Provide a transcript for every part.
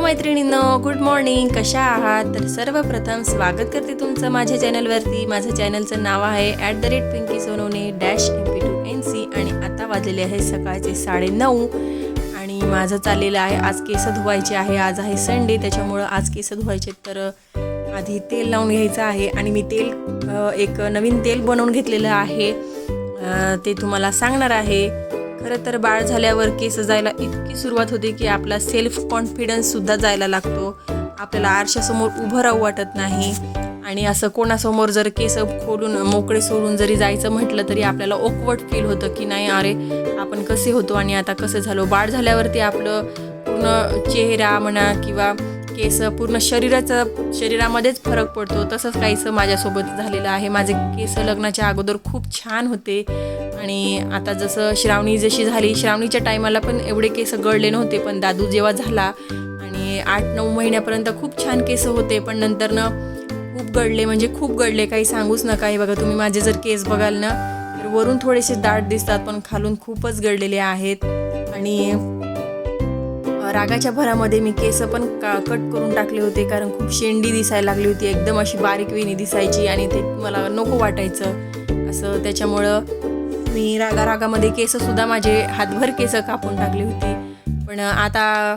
मैत्रिणींनो good morning कशा आहात? तर सर्वप्रथम स्वागत करते तुमचं माझ्या चॅनलवरती माझं चॅनलचं नाव आहे at the rate Pinky Sonawane dash M P two N C आणि आता वाजलेले आहे सकाळचे साडेनऊ. आणि माझं चाललेलं आहे आज केस धुवायचे आहे. आज आहे संडे त्याच्यामुळं आज केस धुवायचे तर आधी तेल लावून घ्यायचं आहे आणि मी तेल एक नवीन तेल बनवून घेतलेलं आहे. ते तुम्हाला सांगणार आहे. खरं तर बाळ झाल्यावर केस जायला इतकी सुरुवात होते की आपला सेल्फ कॉन्फिडन्ससुद्धा जायला लागतो. आपल्याला आरशासमोर उभं राहू वाटत नाही. आणि असं कोणासमोर जर केस खोलून मोकळे सोडून जरी जायचं म्हटलं तरी आपल्याला ओकवट फील होतं की नाही अरे आपण कसे होतो आणि आता कसं झालो? बाळ झाल्यावरती आपलं पूर्ण चेहरा म्हणा किंवा केस पूर्ण शरीराचा शरीरामध्येच फरक पडतो. तसंच काहीसं माझ्यासोबत झालेलं आहे. माझे केस लग्नाच्या अगोदर खूप छान होते. आणि आता जसं श्रावणी जशी झाली श्रावणीच्या टायमाला पण एवढे केस गळले नव्हते पण दादू जेव्हा झाला आणि आठ नऊ महिन्यापर्यंत खूप छान केस होते पण नंतर ना खूप गळले म्हणजे खूप गळले. काही सांगूच नका हे बघा तुम्ही माझे जर केस बघाल ना तर वरून थोडेसे दाट दिसतात पण खालून खूपच गळलेले आहेत. आणि रागाच्या भरामध्ये मी केस पण का कट करून टाकले होते कारण खूप शेंडी दिसायला लागली होती एकदम अशी बारीक वेणी दिसायची आणि ते मला नको वाटायचं. असं त्याच्यामुळं मी रागा रागामध्ये केससुद्धा माझे हातभर केस कापून टाकली होती. पण आता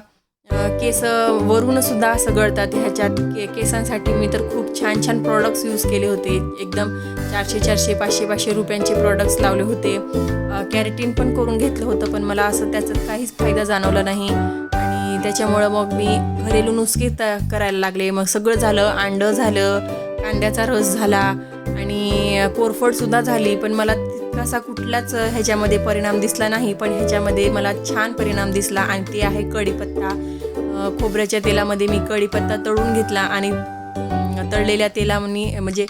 केस वरूनसुद्धा असं गळतात ह्याच्यात. के केसांसाठी मी तर खूप छान छान प्रॉडक्ट्स यूज केले होते. एकदम चारशे चारशे पाचशे पाचशे रुपयांचे प्रॉडक्ट्स लावले होते. कॅरेटीन पण करून घेतलं होतं पण मला असं त्याचा काहीच फायदा जाणवला नाही. आणि त्याच्यामुळं मग मी घरेलू नुसके त करायला लागले. मग सगळं झालं. अंडं झालं कांद्याचा रस झाला. आणि कोरफडसुद्धा झाली. पण मला असा कुठलाच ह्याच्यामध्ये परिणाम दिसला नाही पण ह्याच्यामध्ये मला छान परिणाम दिसला आणि ते आहे कढीपत्ता. खोबऱ्याच्या तेलामध्ये मी कढीपत्ता तळून घेतला आणि तळलेल्या तेलामध्ये म्हणजे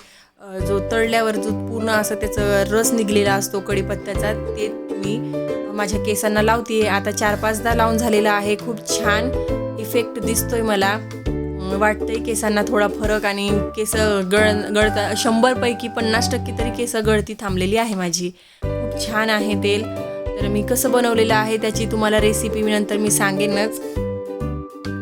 जो तळल्यावर जो पूर्ण असं त्याचं रस निघलेला असतो कढीपत्त्याचा ते मी माझ्या केसांना लावते आता चार पाचदा लावून झालेला आहे. खूप छान इफेक्ट दिसतोय मला. वाटतंय केसांना थोडा फरक आणि केस गळ गळता शंभरपैकी पन्नास टक्के तरी केस गळती थांबलेली आहे माझी. खूप छान आहे तेल. तर मी कसं बनवलेलं आहे त्याची तुम्हाला रेसिपी मी नंतर मी सांगेनच.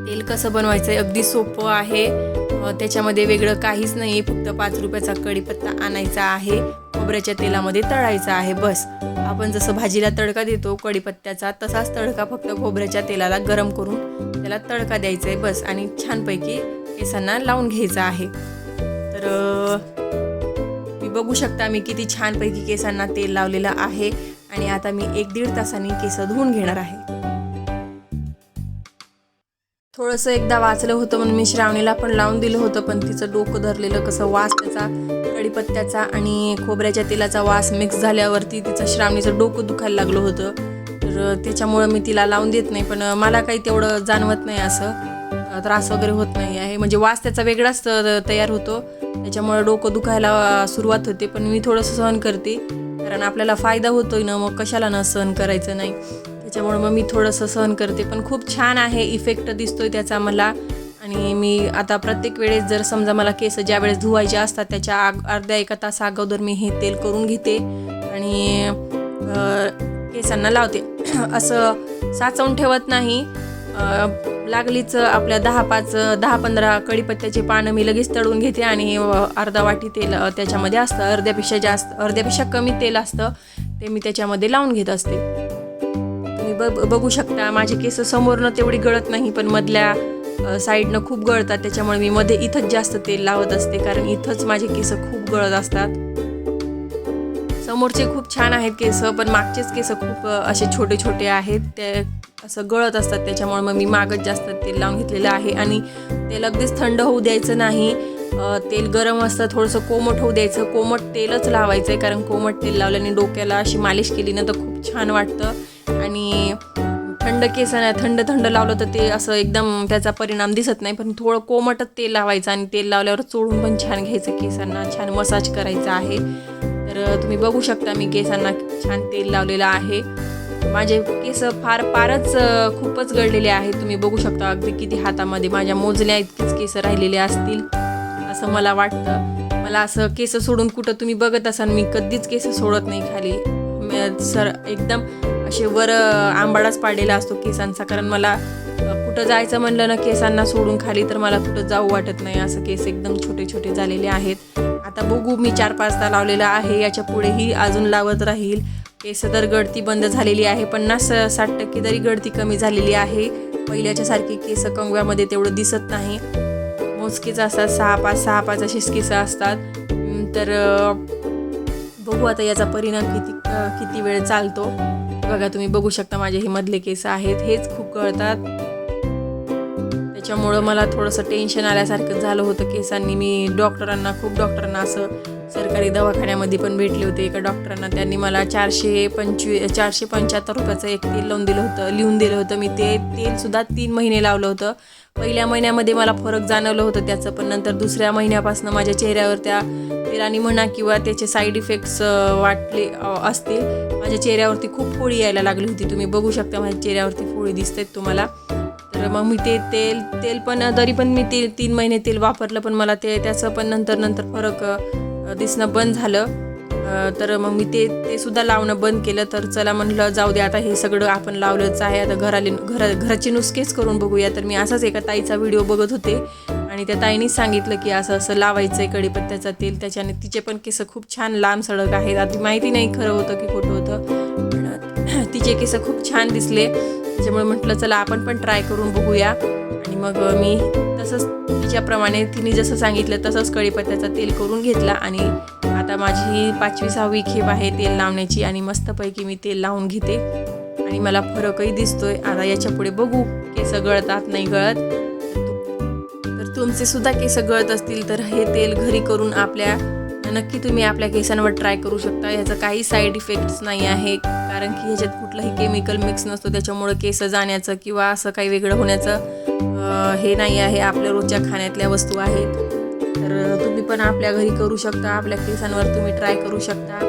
तेल कसं बनवायचं आहे अगदी सोपं आहे. त्याच्यामध्ये वेगळं काहीच नाही आहे फक्त पाच रुपयाचा कढीपत्ता आणायचा आहे. खोबऱ्याच्या तेलामध्ये तळायचा आहे. बस. आपण जसं भाजीला तडका देतो कढीपत्त्याचा तसाच तडका फक्त खोबऱ्याच्या तेलाला गरम करून त्याला तडका द्यायचा आहे बस. आणि छानपैकी केसांना लावून घ्यायचं आहे. तर मी बघू शकता मी किती छानपैकी केसांना तेल लावलेलं आहे. आणि आता मी एक दीड तासांनी केस धुवून घेणार आहे. थोडंसं एकदा वाचलं होतं म्हणून मी श्रावणीला पण लावून दिलं होतं पण तिचं डोकं धरलेलं कसं वास त्याचा कढीपत्त्याचा आणि खोबऱ्याच्या तेलाचा वास मिक्स झाल्यावरती तिचं श्रावणीचं डोकं दुखायला लागलं होतं. तर त्याच्यामुळं मी तिला लावून देत नाही पण मला काही तेवढं जाणवत नाही असं. त्रास वगैरे होत नाही आहे. म्हणजे वास त्याचा वेगळाच तयार होतो. त्याच्यामुळं डोकं दुखायला सुरुवात होते पण मी थोडंसं सहन करते. कारण आपल्याला फायदा होतोय ना मग कशाला न सहन करायचं नाही? त्याच्यामुळं मग मी थोडंसं सहन करते. पण खूप छान आहे इफेक्ट दिसतोय त्याचा मला. आणि मी आता प्रत्येक वेळेस जर समजा मला केस ज्या वेळेस धुवायचे असतात त्याच्या आग अर्ध्या एका तास अगोदर मी हे तेल करून घेते. आणि केसांना लावते. असं साचवून ठेवत नाही. लागलीच आपल्या दहा पाच दहा पंधरा कढीपत्त्याचे पानं मी लगेच तळून घेते आणि अर्धा वाटी तेल त्याच्यामध्ये असतं. अर्ध्यापेक्षा जास्त अर्ध्यापेक्षा कमी तेल असतं. ते मी त्याच्यामध्ये लावून घेत असते. ब बघू शकता. माझे केस समोरनं तेवढी गळत नाही पण मधल्या साईडनं खूप गळतात. त्याच्यामुळे मी मध्ये इथंच जास्त तेल लावत असते कारण इथंच माझे केस खूप गळत असतात. समोरचे खूप छान आहेत केस पण मागचेच केस खूप असे छोटे छोटे आहेत. ते असं गळत असतात त्याच्यामुळे मग मी मागच जास्त तेल लावून घेतलेलं आहे. आणि तेल अगदीच थंड होऊ द्यायचं नाही. तेल गरम असतं थोडंसं कोमट होऊ द्यायचं. कोमट तेलच लावायचं आहे कारण कोमट तेल लावल्याने डोक्याला अशी मालिश केली ना तर खूप छान वाटतं. आणि थंड केस नाही थंड थंड लावलं तर ते असं एकदम त्याचा परिणाम दिसत नाही पण थोडं कोमटच तेल लावायचं आणि तेल लावल्यावर चोळून पण छान घ्यायचं केसांना छान मसाज करायचा आहे. तर तुम्ही बघू शकता मी केसांना छान तेल लावलेलं आहे. माझे केस फार फारच खूपच गळलेले आहेत. तुम्ही बघू शकता अगदी किती हातामध्ये माझ्या मोजल्या इतकीच केस राहिलेले असतील असं मला वाटतं. मला असं केस सोडून कुठं तुम्ही बघत असाल मी कधीच केस सोडत नाही खाली. सर एकदम असे वर आंबाडाच पाडलेला असतो केसांचा. कारण मला कुठं जायचं म्हणलं ना केसांना सोडून खाली तर मला कुठं जाऊ वाटत नाही. असं केस एकदम छोटे छोटे झालेले आहेत. आता बघू मी चार पाच लावलेला आहे. याच्या पुढेही अजून लावत राहील. केस तर गळती बंद झालेली आहे. पन्नास साठ टक्के तरी गळती कमी झालेली आहे. पहिल्याच्या सारखी केस कंगव्यामध्ये तेवढं दिसत नाही. मोजकेच असतात. सहा पाच सहा पाच असेच केस असतात. तर बघू आता याचा परिणाम किती किती वेळ चालतो. बघा तुम्ही बघू शकता माझे हे मधले केस आहेत. हेच खूप कळतात. त्याच्यामुळं मला थोडंसं टेन्शन आल्यासारखं झालं होतं केसांनी. मी डॉक्टरांना खूप डॉक्टरांना असं सरकारी दवाखान्यामध्ये पण भेटले होते. एका डॉक्टरांना त्यांनी मला चारशे पंचवी चारशे पंच्याहत्तर रुपयाचं एक तेल लावून दिलं होतं लिहून दिलं होतं. मी ते तेलसुद्धा तीन महिने लावलं होतं. पहिल्या महिन्यामध्ये मला फरक जाणवलं होतं त्याचं पण नंतर दुसऱ्या महिन्यापासून माझ्या चेहऱ्यावर त्या तेलाने म्हणा किंवा त्याचे साईड इफेक्ट्स वाटले असतील. माझ्या चेहऱ्यावरती खूप फोळी यायला लागली होती. तुम्ही बघू शकता माझ्या चेहऱ्यावरती फोळी दिसतात तुम्हाला. तर मग मी ते तेल तेल पण तरी पण मी ते तीन महिने तेल वापरलं पण मला ते त्याचं पण नंतर नंतर फरक दिसणं बंद झालं. तर मग मी ते ते सुद्धा लावणं बंद केलं. तर चला म्हणलं जाऊ दे आता हे सगळं आपण लावलंच आहे. आता घराले घर घराचे नुसकेच करून बघूया. तर मी असाच एका ताईचा व्हिडिओ बघत होते. आणि त्या ताईनीच सांगितलं की असं असं लावायचं आहे कढीपत्त्याचं तेल. त्याच्याने तिचे पण केस खूप छान लांब सडक आहेत. आधी माहिती नाही खरं होतं की खोटं होतं. पण तिचे केस खूप छान दिसले. त्याच्यामुळे म्हटलं चला आपण पण ट्राय करून बघूया. आणि मग मी तसंच तिच्याप्रमाणे तिने जसं सांगितलं तसंच कढीपत्त्याचं तेल करून घेतला आणि आता माझी ही पाचवी सहावी खेप आहे तेल लावण्याची आणि मस्तपैकी मी तेल लावून घेते. आणि मला फरकही दिसतोय. आता याच्यापुढे बघू. केस गळतात नाही गळत. तर तुमचे सुद्धा केस गळत असतील तर हे तेल घरी करून आपल्या नक्की तुम्ही आपल्या केसांवर ट्राय करू शकता. याचा काही साईड इफेक्ट्स नाही आहे. कारण की ह्याच्यात कुठलंही केमिकल मिक्स नसतो. त्याच्यामुळं केस जाण्याचं किंवा असं काही वेगळं होण्याचं हे नाही आहे आपल्या रोजच्या खाण्यातल्या वस्तू आहेत. तर तुम्ही पण आपल्या घरी करू शकता आपल्या केसांवर तुम्ही ट्राय करू शकता.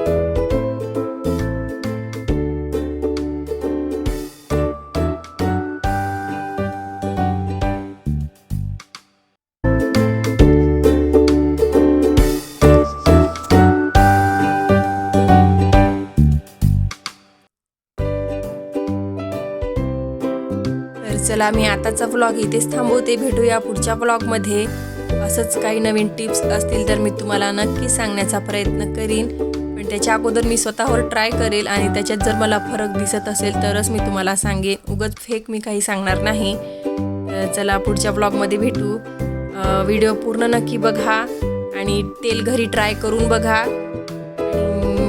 चला मी आताचा व्लॉग इथेच थांबवते. भेटूया पुढच्या व्लॉगमध्ये असंच काही नवीन टिप्स असतील तर मी तुम्हाला नक्की सांगण्याचा प्रयत्न करीन. पण त्याच्या अगोदर मी स्वतःवर ट्राय करेल आणि त्याच्यात जर मला फरक दिसत असेल तरच मी तुम्हाला सांगेन. उगत फेक मी काही सांगणार नाही. चला पुढच्या ब्लॉगमध्ये भेटू. व्हिडिओ पूर्ण नक्की बघा आणि तेल घरी ट्राय करून बघा.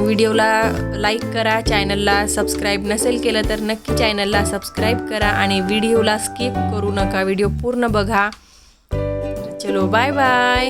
व्हिडिओला लाईक करा चॅनलला सबस्क्राईब नसेल केलं तर नक्की चॅनलला सबस्क्राईब करा आणि व्हिडिओला स्किप करू नका. व्हिडिओ पूर्ण बघा. चलो बाय बाय